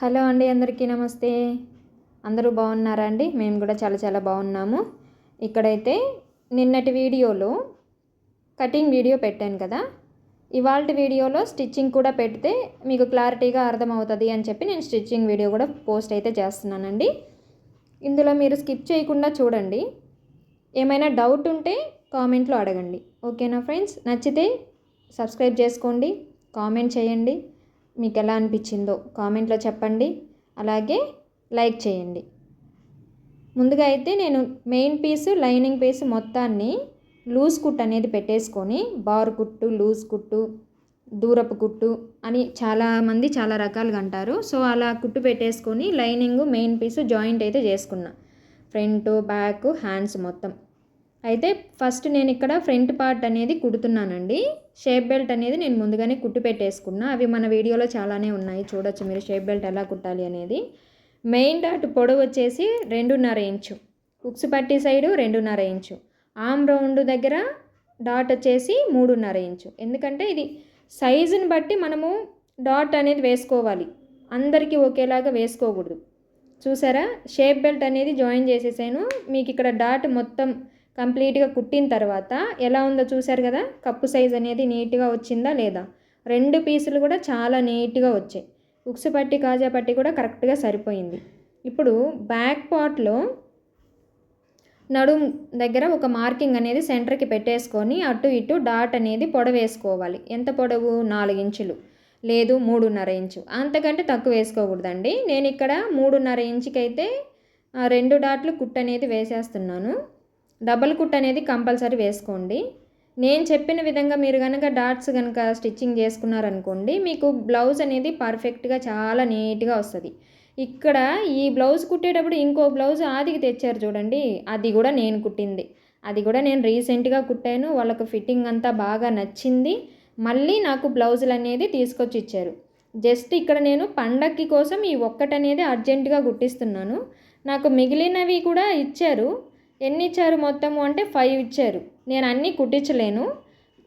Hello అండి అందరికీ నమస్తే. అందరూ బాగున్నారా అండి? మేము కూడా చాలా చాలా బాగున్నాము. ఇక్కడైతే నిన్నటి వీడియోలో కటింగ్ వీడియో పెట్టాను కదా. ఇవాళ వీడియోలో స్టిచ్చింగ్ కూడా పెడితే మీకు క్లారిటీగా అర్థమవుతుంది అని చెప్పి నేను స్టిచ్చింగ్ వీడియో కూడా పోస్ట్ అయితే చేస్తున్నానండి. ఇందులో మీరు స్కిప్ చేయకుండా చూడండి. ఏమైనా డౌట్ ఉంటే కామెంట్లో అడగండి. ఓకేనా ఫ్రెండ్స్? నచ్చితే సబ్స్క్రైబ్ చేసుకోండి కామెంట్ చేయండి. మీకు ఎలా అనిపించిందో కామెంట్లో చెప్పండి. అలాగే లైక్ చేయండి. ముందుగా అయితే నేను మెయిన్ పీసు లైనింగ్ పీస్ మొత్తాన్ని లూజ్ కుట్ అనేది పెట్టేసుకొని బార్ కుట్టు లూజ్ కుట్టు దూరపు కుట్టు అని చాలామంది చాలా రకాలుగా అంటారు. సో అలా కుట్టు పెట్టేసుకొని లైనింగ్ మెయిన్ పీసు జాయింట్ అయితే చేసుకున్నా. ఫ్రంట్ బ్యాక్ హ్యాండ్స్ మొత్తం. అయితే ఫస్ట్ నేను ఇక్కడ ఫ్రంట్ పార్ట్ అనేది కుడుతున్నానండి. షేప్ బెల్ట్ అనేది నేను ముందుగానే కుట్టు పెట్టేసుకున్నా. అవి మన వీడియోలో చాలానే ఉన్నాయి. చూడొచ్చు మీరు షేప్ బెల్ట్ ఎలా కుట్టాలి అనేది. మెయిన్ డాట్ పొడవు వచ్చేసి రెండున్నర ఇంచు. ఉక్స్ పట్టి సైడు రెండున్నర ఇంచు. ఆమ్ రౌండ్ దగ్గర డాట్ వచ్చేసి మూడున్నర ఇంచు. ఎందుకంటే ఇది సైజుని బట్టి మనము డాట్ అనేది వేసుకోవాలి. అందరికీ ఒకేలాగా వేసుకోకూడదు. చూసారా? షేప్ బెల్ట్ అనేది జాయిన్ చేసేసాను. మీకు ఇక్కడ డాట్ మొత్తం కంప్లీట్గా కుట్టిన తర్వాత ఎలా ఉందో చూశారు కదా? కప్పు సైజ్ అనేది నీట్గా వచ్చిందా లేదా? రెండు పీసులు కూడా చాలా నీట్గా వచ్చాయి. ఉక్స్ పట్టి కాజా పట్టి కూడా కరెక్ట్గా సరిపోయింది. ఇప్పుడు బ్యాక్ పార్ట్లో నడుము దగ్గర ఒక మార్కింగ్ అనేది సెంటర్కి పెట్టేసుకొని అటు ఇటు డాట్ అనేది పొడవేసుకోవాలి ఎంత పొడవు? నాలుగు ఇంచులు. లేదు మూడున్నర ఇంచు. అంతకంటే తక్కువ వేసుకోకూడదండి. నేను ఇక్కడ మూడున్నర ఇంచుకైతే రెండు డాట్లు కుట్ అనేది వేసేస్తున్నాను. డబల్ కుట్ అనేది కంపల్సరీ వేసుకోండి. నేను చెప్పిన విధంగా మీరు కనుక డాట్స్ కనుక స్టిచ్చింగ్ చేసుకున్నారనుకోండి మీకు బ్లౌజ్ అనేది పర్ఫెక్ట్గా చాలా నీట్గా వస్తుంది. ఇక్కడ ఈ బ్లౌజ్ కుట్టేటప్పుడు ఇంకో బ్లౌజ్ ఆదికి తెచ్చారు చూడండి అది కూడా నేను కుట్టింది. అది కూడా నేను రీసెంట్గా కుట్టాను వాళ్ళకు ఫిట్టింగ్ అంతా బాగా నచ్చింది. మళ్ళీ నాకు బ్లౌజులు అనేది తీసుకొచ్చి ఇచ్చారు. జస్ట్ ఇక్కడ నేను పండక్కి కోసం ఈ ఒక్కటనేది అర్జెంటుగా కుట్టిస్తున్నాను. నాకు మిగిలినవి కూడా ఇచ్చారు. ఎన్ని ఇచ్చారు మొత్తము అంటే ఫైవ్ ఇచ్చారు. నేను అన్నీ కుట్టించలేను.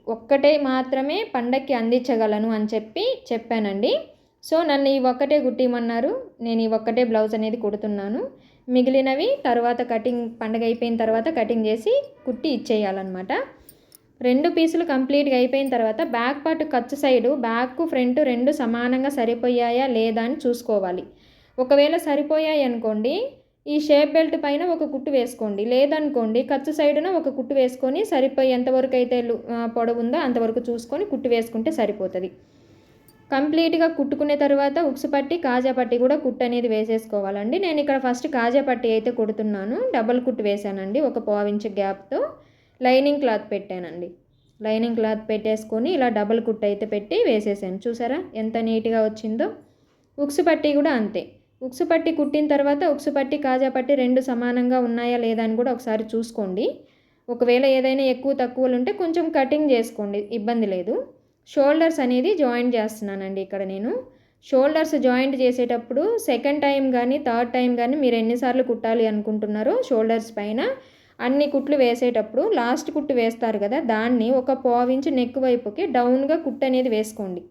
ఒక్కటే మాత్రమే పండక్కి అందించగలను అని చెప్పి చెప్పానండి. సో నన్ను ఈ ఒక్కటే కుట్టిమన్నారు. నేను ఈ ఒక్కటే బ్లౌజ్ అనేది కుడుతున్నాను. మిగిలినవి తర్వాత కటింగ్ పండగ అయిపోయిన తర్వాత కటింగ్ చేసి కుట్టి ఇచ్చేయాలన్నమాట. రెండు పీసులు కంప్లీట్గా అయిపోయిన తర్వాత బ్యాక్ పార్ట్ ఖర్చు సైడు బ్యాక్ ఫ్రంట్ రెండు సమానంగా సరిపోయాయా లేదా అని చూసుకోవాలి. ఒకవేళ సరిపోయాయి అనుకోండి ఈ షేప్ బెల్ట్ పైన ఒక కుట్టు వేసుకోండి. లేదనుకోండి ఖర్చు సైడున ఒక కుట్టు వేసుకొని సరిపోయి ఎంతవరకు అయితే పొడవు ఉందో అంతవరకు చూసుకొని కుట్టు వేసుకుంటే సరిపోతుంది. కంప్లీట్గా కుట్టుకునే తర్వాత ఉక్సు పట్టి కాజా పట్టి కూడా కుట్టు అనేది వేసేసుకోవాలండి. నేను ఇక్కడ ఫస్ట్ కాజా పట్టి అయితే కుడుతున్నాను. డబల్ కుట్టు వేశానండి. ఒక పావించ్ గ్యాప్తో లైనింగ్ క్లాత్ పెట్టానండి. లైనింగ్ క్లాత్ పెట్టేసుకొని ఇలా డబల్ కుట్టు అయితే పెట్టి వేసేసాను. చూసారా ఎంత నీట్గా వచ్చిందో? ఉక్సు పట్టి కూడా అంతే. ఉక్సు పట్టి కుట్టిన తర్వాత ఉక్సు పట్టి కాజా పట్టి రెండు సమానంగా ఉన్నాయా లేదా అని కూడా ఒకసారి చూసుకోండి. ఒకవేళ ఏదైనా ఎక్కువ తక్కువలు ఉంటే కొంచెం కటింగ్ చేసుకోండి ఇబ్బంది లేదు. షోల్డర్స్ అనేది జాయింట్ చేస్తున్నానండి ఇక్కడ నేను. షోల్డర్స్ జాయింట్ చేసేటప్పుడు సెకండ్ టైం కానీ థర్డ్ టైం కానీ మీరు ఎన్నిసార్లు కుట్టాలి అనుకుంటున్నారో షోల్డర్స్ పైన అన్ని కుట్లు వేసేటప్పుడు లాస్ట్ కుట్టు వేస్తారు కదా దాన్ని ఒక పావించి నెక్ వైపుకి డౌన్గా కుట్టు అనేది వేసుకోండి.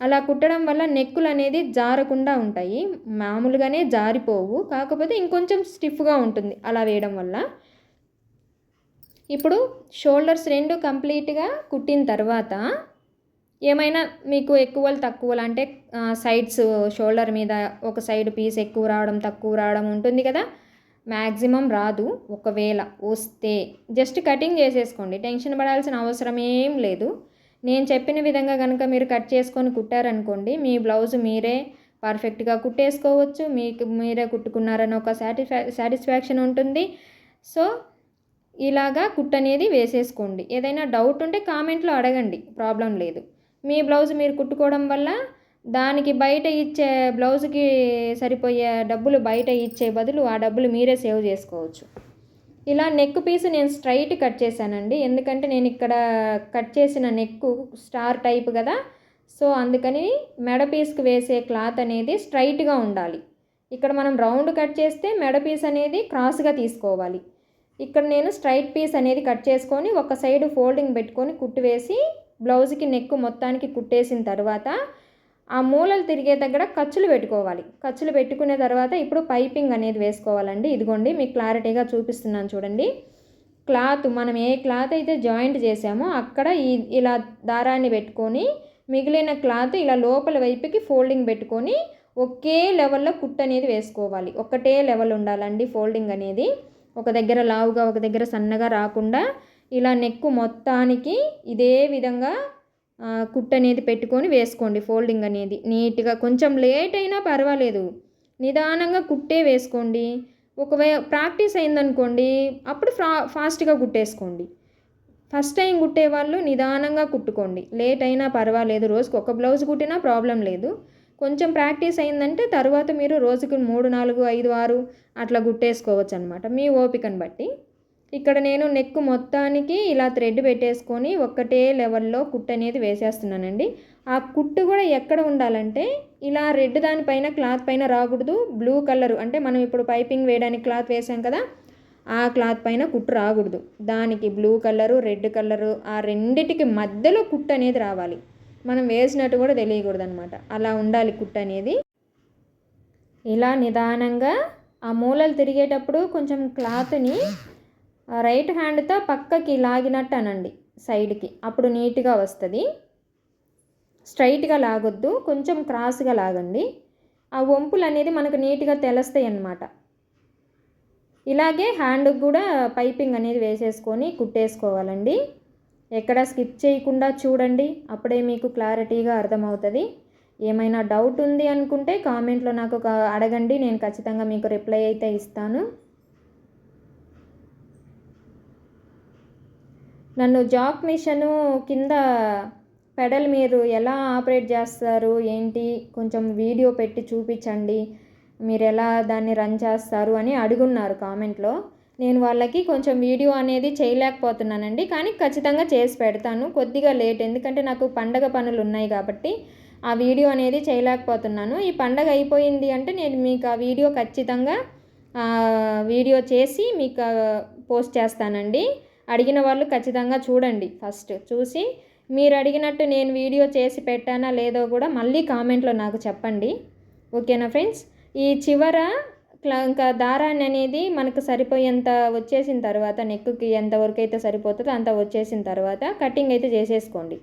అలా కుట్టడం వల్ల నెక్కులు అనేది జారకుండా ఉంటాయి. మామూలుగానే జారిపోవు. కాకపోతే ఇంకొంచెం స్టిఫ్గా ఉంటుంది అలా వేయడం వల్ల. ఇప్పుడు షోల్డర్స్ రెండు కంప్లీట్గా కుట్టిన తర్వాత ఏమైనా మీకు ఎక్కువలు తక్కువలు అంటే సైడ్స్ షోల్డర్ మీద ఒక సైడ్ పీస్ ఎక్కువ రావడం తక్కువ రావడం ఉంటుంది కదా. మ్యాక్సిమం రాదు. ఒకవేళ వస్తే జస్ట్ కటింగ్ చేసేసుకోండి. టెన్షన్ పడాల్సిన అవసరం ఏం లేదు. నేను చెప్పిన విధంగా కనుక మీరు కట్ చేసుకొని కుట్టారనుకోండి మీ బ్లౌజ్ మీరే పర్ఫెక్ట్గా కుట్టేసుకోవచ్చు. మీకు మీరే కుట్టుకున్నారని ఒక సాటిస్ఫా సాటిస్ఫాక్షన్ ఉంటుంది. సో ఇలాగా కుట్ అనేది వేసేసుకోండి. ఏదైనా డౌట్ ఉంటే కామెంట్లో అడగండి. ప్రాబ్లం లేదు. మీ బ్లౌజ్ మీరు కుట్టుకోవడం వల్ల దానికి బయట ఇచ్చే బ్లౌజ్కి సరిపోయే డబ్బులు బయట ఇచ్చే బదులు ఆ డబ్బులు మీరే సేవ్ చేసుకోవచ్చు. ఇలా నెక్ పీస్ నేను స్ట్రైట్ కట్ చేశానండి. ఎందుకంటే నేను ఇక్కడ కట్ చేసిన నెక్ స్టార్ టైప్ కదా. సో అందుకని మెడ పీస్కి వేసే క్లాత్ అనేది స్ట్రైట్గా ఉండాలి. ఇక్కడ మనం రౌండ్ కట్ చేస్తే మెడ పీస్ అనేది క్రాస్గా తీసుకోవాలి. ఇక్కడ నేను స్ట్రైట్ పీస్ అనేది కట్ చేసుకొని ఒక సైడ్ ఫోల్డింగ్ పెట్టుకొని కుట్టు వేసి బ్లౌజ్కి నెక్ మొత్తానికి కుట్టేసిన తర్వాత ఆ మూలలు తిరిగే దగ్గర ఖర్చులు పెట్టుకోవాలి. ఖర్చులు పెట్టుకునే తర్వాత ఇప్పుడు పైపింగ్ అనేది వేసుకోవాలండి. ఇదిగోండి మీకు క్లారిటీగా చూపిస్తున్నాను చూడండి. క్లాత్ మనం ఏ క్లాత్ అయితే జాయింట్ చేసామో అక్కడ ఈ ఇలా దారాన్ని పెట్టుకొని మిగిలిన క్లాత్ ఇలా లోపల వైపుకి ఫోల్డింగ్ పెట్టుకొని ఒకే లెవెల్లో కుట్ అనేది వేసుకోవాలి. ఒకటే లెవెల్ ఉండాలండి ఫోల్డింగ్ అనేది. ఒక దగ్గర లావుగా ఒక దగ్గర సన్నగా రాకుండా ఇలా నెక్కు మొత్తానికి ఇదే విధంగా కుట్ అనేది పెట్టుకొని వేసుకోండి ఫోల్డింగ్ అనేది. నీట్గా కొంచెం లేట్ అయినా పర్వాలేదు. నిదానంగా కుట్టే వేసుకోండి. ఒకవేళ ప్రాక్టీస్ అయిందనుకోండి అప్పుడు ఫ్రా ఫాస్ట్గా కుట్టేసుకోండి. ఫస్ట్ టైం కుట్టే వాళ్ళు నిదానంగా కుట్టుకోండి. లేట్ అయినా పర్వాలేదు రోజుకి ఒక బ్లౌజ్ కుట్టినా ప్రాబ్లం లేదు. కొంచెం ప్రాక్టీస్ అయిందంటే తర్వాత మీరు రోజుకి మూడు నాలుగు ఐదు ఆరు అట్లా కుట్టేసుకోవచ్చు అనమాట మీ ఓపికను బట్టి. ఇక్కడ నేను నెక్ మొత్తానికి ఇలా థ్రెడ్ పెట్టేసుకొని ఒక్కటే లెవెల్లో కుట్ అనేది వేసేస్తున్నానండి. ఆ కుట్టు కూడా ఎక్కడ ఉండాలంటే ఇలా రెడ్ దానిపైన క్లాత్ పైన రాకూడదు. బ్లూ కలర్ అంటే మనం ఇప్పుడు పైపింగ్ వేయడానికి క్లాత్ వేసాం కదా ఆ క్లాత్ పైన కుట్టు రాకూడదు. దానికి బ్లూ కలరు రెడ్ కలరు ఆ రెండిటికి మధ్యలో కుట్టు అనేది రావాలి. మనం వేసినట్టు కూడా తెలియకూడదు అనమాట అలా ఉండాలి కుట్టు అనేది. ఇలా నిదానంగా ఆ మూలలు తిరిగేటప్పుడు కొంచెం క్లాత్ని రైట్ హ్యాండ్తో పక్కకి లాగినట్టు అనండి సైడ్కి. అప్పుడు నీట్గా వస్తుంది. స్ట్రైట్గా లాగొద్దు కొంచెం క్రాస్గా లాగండి. ఆ వంపులు అనేది మనకు నీట్గా తెలుస్తాయి అన్నమాట ఇలాగే హ్యాండ్కి కూడా పైపింగ్ అనేది వేసేసుకొని కుట్టేసుకోవాలండి. ఎక్కడ స్కిప్ చేయకుండా చూడండి అప్పుడే మీకు క్లారిటీగా అర్థమవుతుంది. ఏమైనా డౌట్ ఉంది అనుకుంటే కామెంట్లో నాకు అడగండి నేను ఖచ్చితంగా మీకు రిప్లై అయితే ఇస్తాను. నన్ను జాక్ మిషను కింద పెడల్ మీరు ఎలా ఆపరేట్ చేస్తారు? ఏంటి? కొంచెం వీడియో పెట్టి చూపించండి. మీరు ఎలా దాన్ని రన్ చేస్తారు? అని అడుగున్నారు కామెంట్లో. నేను వాళ్ళకి కొంచెం వీడియో అనేది చేయలేకపోతున్నానండి. కానీ ఖచ్చితంగా చేసి పెడతాను. కొద్దిగా లేట్. ఎందుకంటే నాకు పండగ పనులు ఉన్నాయి కాబట్టి ఆ వీడియో అనేది చేయలేకపోతున్నాను. ఈ పండగ అయిపోయింది అంటే నేను మీకు ఆ వీడియో ఖచ్చితంగా వీడియో చేసి మీకు పోస్ట్ చేస్తానండి. అడిగిన వాళ్ళు ఖచ్చితంగా చూడండి ఫస్ట్. చూసి మీరు అడిగినట్టు నేను వీడియో చేసి పెట్టానా లేదో కూడా మళ్ళీ కామెంట్లో నాకు చెప్పండి. ఓకేనా ఫ్రెండ్స్? ఈ చివర ఇంకా దారాన్ని అనేది మనకు సరిపోయేంత వచ్చేసిన తర్వాత నెక్కుకి ఎంతవరకు అయితే సరిపోతుందో అంత వచ్చేసిన తర్వాత కటింగ్ అయితే చేసేసుకోండి.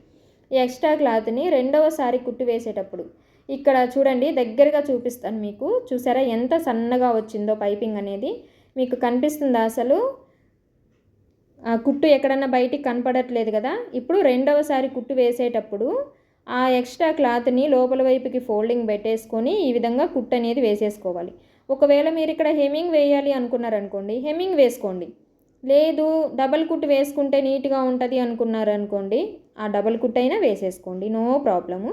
ఈ ఎక్స్ట్రా క్లాత్ని రెండవసారి కుట్టు వేసేటప్పుడు ఇక్కడ చూడండి దగ్గరగా చూపిస్తాను మీకు. చూసారా ఎంత సన్నగా వచ్చిందో పైపింగ్ అనేది. మీకు కనిపిస్తుందా అసలు కుట్టు ఎక్కడన్నా బయటికి కనపడట్లేదు కదా ఇప్పుడు రెండవసారి కుట్టు వేసేటప్పుడు ఆ ఎక్స్ట్రా క్లాత్ని లోపల వైపుకి ఫోల్డింగ్ పెట్టేసుకొని ఈ విధంగా కుట్టు అనేది వేసేసుకోవాలి. ఒకవేళ మీరు ఇక్కడ హెమ్మింగ్ వేయాలి అనుకున్నారనుకోండి హెమ్మింగ్ వేసుకోండి. లేదు డబల్ కుట్టు వేసుకుంటే నీట్గా ఉంటుంది అనుకున్నారనుకోండి ఆ డబల్ కుట్టు అయినా వేసేసుకోండి నో ప్రాబ్లము.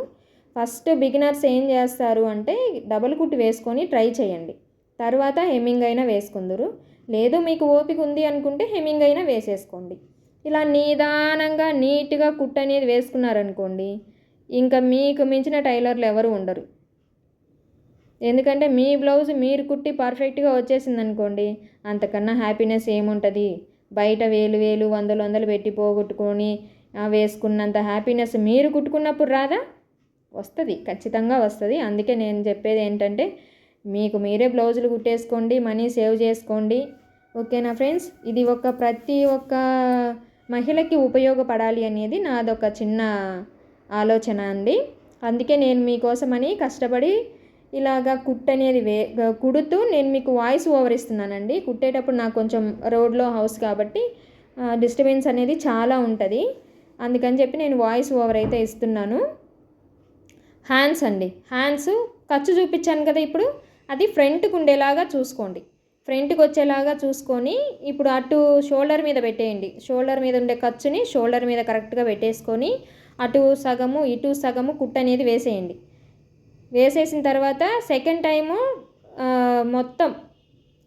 ఫస్ట్ బిగినర్స్ ఏం చేస్తారు అంటే డబల్ కుట్టు వేసుకొని ట్రై చేయండి. తర్వాత హెమ్మింగ్ అయినా వేసుకుందరు. లేదు మీకు ఓపిక ఉంది అనుకుంటే హెమ్మింగ్ అయినా వేసేసుకోండి. ఇలా నిదానంగా నీట్గా కుట్ అనేది వేసుకున్నారనుకోండి ఇంకా మీకు మించిన టైలర్లు ఎవరు ఉండరు. ఎందుకంటే మీ బ్లౌజ్ మీరు కుట్టి పర్ఫెక్ట్గా వచ్చేసింది అనుకోండి అంతకన్నా హ్యాపీనెస్ ఏముంటుంది? బయట వేలు వేలు వందలు వందలు పెట్టి పోగొట్టుకొని వేసుకున్నంత హ్యాపీనెస్ మీరు కుట్టుకున్నప్పుడు రాదా? వస్తుంది ఖచ్చితంగా వస్తుంది. అందుకే నేను చెప్పేది ఏంటంటే మీకు మీరే బ్లౌజులు కుట్టేసుకోండి మనీ సేవ్ చేసుకోండి. ఓకేనా ఫ్రెండ్స్? ఇది ఒక ప్రతి ఒక్క మహిళకి ఉపయోగపడాలి అనేది నాదొక చిన్న ఆలోచన అండి. అందుకే నేను మీకోసమని కష్టపడి ఇలాగా కుట్ అనేది వే కుడుతూ నేను మీకు వాయిస్ ఓవర్ ఇస్తున్నానండి కుట్టేటప్పుడు నాకు కొంచెం రోడ్లో హౌస్ కాబట్టి డిస్టర్బెన్స్ అనేది చాలా ఉంటుంది. అందుకని చెప్పి నేను వాయిస్ ఓవర్ అయితే ఇస్తున్నాను. హ్యాండ్స్ అండి. హ్యాండ్స్ ఖర్చు చూపించాను కదా ఇప్పుడు. అది ఫ్రంట్కి ఉండేలాగా చూసుకోండి. ఫ్రంట్కి వచ్చేలాగా చూసుకొని ఇప్పుడు అటు షోల్డర్ మీద పెట్టేయండి. షోల్డర్ మీద ఉండే ఖర్చుని షోల్డర్ మీద కరెక్ట్గా పెట్టేసుకొని అటు సగము ఇటు సగము కుట్ అనేది వేసేయండి. వేసేసిన తర్వాత సెకండ్ టైము మొత్తం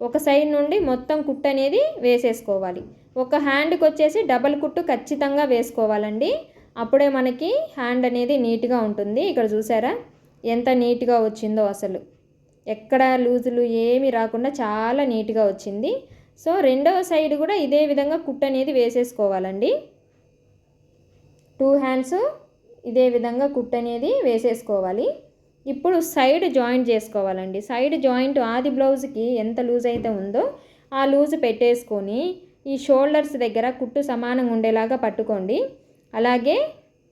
ఒక సైడ్ నుండి మొత్తం కుట్ అనేది వేసేసుకోవాలి. ఒక హ్యాండ్కి వచ్చేసి డబల్ కుట్టు ఖచ్చితంగా వేసుకోవాలండి. అప్పుడే మనకి హ్యాండ్ అనేది నీట్గా ఉంటుంది. ఇక్కడ చూసారా? ఎంత నీట్గా వచ్చిందో అసలు. ఎక్కడ లూజులు ఏమి రాకుండా చాలా నీట్గా వచ్చింది. సో రెండవ సైడ్ కూడా ఇదే విధంగా కుట్ అనేది వేసేసుకోవాలండి. టూ హ్యాండ్స్ ఇదే విధంగా కుట్ అనేది వేసేసుకోవాలి. ఇప్పుడు సైడ్ జాయింట్ చేసుకోవాలండి. సైడ్ జాయింట్ ఆది బ్లౌజ్కి ఎంత లూజ్ అయితే ఉందో ఆ లూజ్ పెట్టేసుకొని ఈ షోల్డర్స్ దగ్గర కుట్టు సమానంగా ఉండేలాగా పట్టుకోండి. అలాగే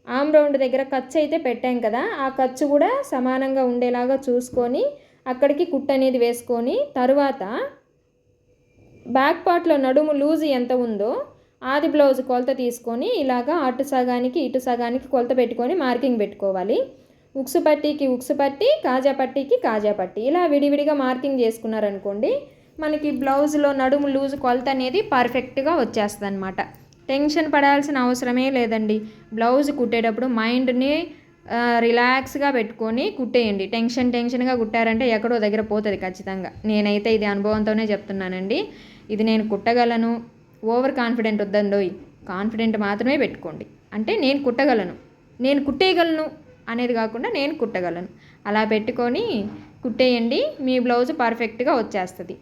ఆమ్ రౌండ్ దగ్గర ఖర్చు అయితే పెట్టాం కదా ఆ ఖర్చు కూడా సమానంగా ఉండేలాగా చూసుకొని అక్కడికి కుట్ అనేది వేసుకొని తరువాత బ్యాక్ పార్ట్లో నడుము లూజ్ ఎంత ఉందో ఆది బ్లౌజ్ కొలత తీసుకొని ఇలాగా అటు సగానికి ఇటు సగానికి కొలత పెట్టుకొని మార్కింగ్ పెట్టుకోవాలి. ఉక్సు పట్టీకి ఉక్సు పట్టి కాజా పట్టీకి కాజా పట్టి. ఇలా విడివిడిగా మార్కింగ్ చేసుకున్నారనుకోండి మనకి బ్లౌజ్లో నడుము లూజ్ కొలత అనేది పర్ఫెక్ట్గా వచ్చేస్తుంది అనమాట టెన్షన్ పడాల్సిన అవసరమే లేదండి. బ్లౌజ్ కుట్టేటప్పుడు మైండ్ని రిలాక్స్గా పెట్టుకొని కుట్టేయండి. టెన్షన్ టెన్షన్గా కుట్టారంటే ఎక్కడో దగ్గర పోతుంది ఖచ్చితంగా. నేనైతే ఇది అనుభవంతోనే చెప్తున్నానండి. ఇది నేను కుట్టగలను. ఓవర్ కాన్ఫిడెంట్ వద్దండోయ్. కాన్ఫిడెంట్ మాత్రమే పెట్టుకోండి. అంటే నేను కుట్టగలను. నేను కుట్టేయగలను అనేది కాకుండా నేను కుట్టగలను. అలా పెట్టుకొని కుట్టేయండి. మీ బ్లౌజ్ పర్ఫెక్ట్గా వచ్చేస్తుంది.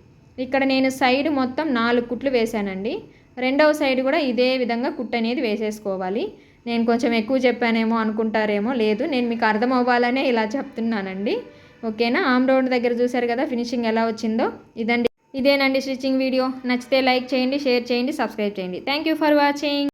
ఇక్కడ నేను సైడ్ మొత్తం నాలుగు కుట్లు వేశానండి. రెండవ సైడ్ కూడా ఇదే విధంగా కుట్టు అనేది వేసేసుకోవాలి. నేను కొంచెం ఎక్కువ చెప్పానేమో అనుకుంటారేమో లేదు. నేను మీకు అర్థం అవ్వాలనే ఇలా చెప్తున్నానండి. ఓకేనా? ఆమ్ రౌండ్ దగ్గర చూసారు కదా ఫినిషింగ్ ఎలా వచ్చిందో? ఇదండి. ఇదేనండి స్టిచ్చింగ్ వీడియో. నచ్చితే లైక్ చేయండి షేర్ చేయండి సబ్స్క్రైబ్ చేయండి. Thank you for watching.